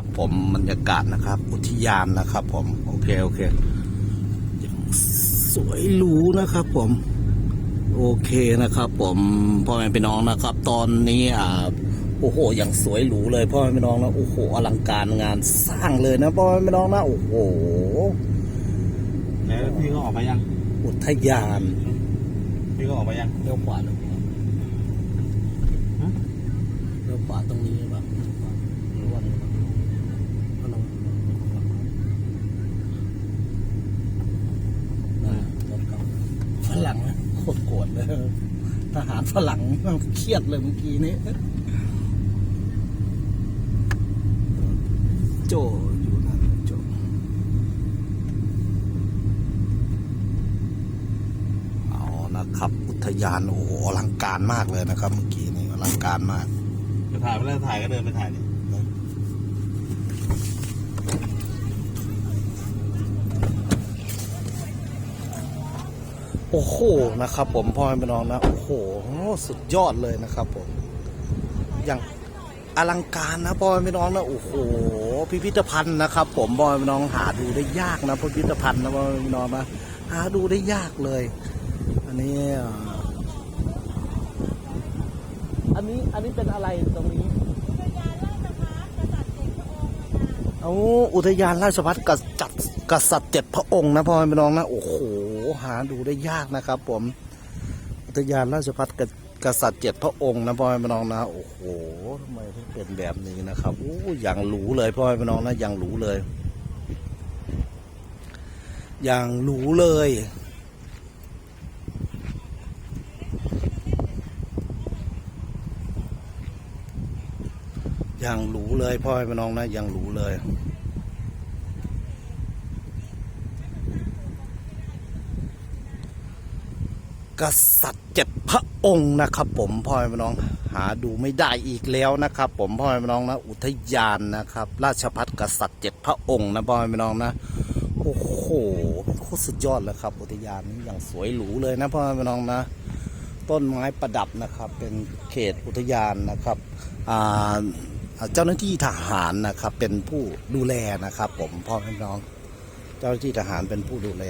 ครับผมบรรยากาศนะครับ อุทยานนะครับ ผมโอเคโอเคยังสวยหรูนะครับ ผมโอเคนะครับ ผมพ่อแม่พี่น้องนะครับ ตอนนี้อ่าโอ้โหอย่างสวยหรูเลยพ่อแม่พี่น้องนะโอ้โหอลังการงานสร้างเลยนะพ่อแม่พี่น้องนะโอ้โหแล้วพี่ก็ออกมายังอุทยานพี่ก็ออกมายังเลี้ยวขวาตรงนี้ฮะเลี้ยวขวาตรงนี้แบบระวังระวังนะรถเขา ฝรั่งโคตรโกรธเลยทหารฝรั่งเครียดเลยเมื่อกี้นี้ โจอยู่นั่นโจเอานะครับ อุทยานโอ้โหอลังการมากเลยนะครับ เมื่อกี้นี้อลังการมาก จะถ่ายไม่ได้ถ่ายก็เดินไปถ่ายดิ โอ้โหนะครับ ผมพ่อแม่พี่น้องนะโอ้โหสุดยอดเลยนะครับ ผมอย่างอลังการนะพ่อแม่พี่น้องนะโอ้โหพิพิธภัณฑ์นะครับ ผมพ่อแม่พี่น้องหาดูได้ยากนะพิพิธภัณฑ์นะพ่อแม่พี่น้องนะหาดูได้ยากเลย อันนี้อ่าอันนี้อันนี้เป็นอะไรตรงนี้เอาอุทยานราชพัฒกษัตริย์กษัตริย์เจ็ดพระองค์นะพ่อแม่พี่น้องนะโอ้โห หาดูได้ยากนะครับ ผมอุทยานราชพัฒกกษัตริย์เจ็ดพระองค์นะพ่อแม่พี่น้องนะโอ้โหทำไมถึงเป็นแบบนี้นะครับโอ้อย่างหรูเลยพ่อแม่พี่น้องนะอย่างหรูเลย อย่างหรูเลยอย่างหรูเลยพ่อแม่พี่น้องนะอย่างหรูเลย กษัตริย์เจ็ดพระองค์นะครับ ผมพ่อแม่น้องหาดูไม่ได้อีกแล้วนะครับ ผมพ่อแม่น้องนะอุทยานนะครับ ราชพัฒกษัตริย์เจ็ดพระองค์นะพ่อแม่น้องนะโอ้โหโคตรสุดยอดเลยครับ อุทยานนี้อย่างสวยหรูเลยนะพ่อแม่น้องนะ ต้นไม้ประดับนะครับ เป็นเขตอุทยานนะครับอ่าเจ้าหน้าที่ทหารนะครับเป็นผู้ดูแลนะครับ ผมพ่อแม่น้อง เจ้าหน้าที่ทหารเป็นผู้ดูแล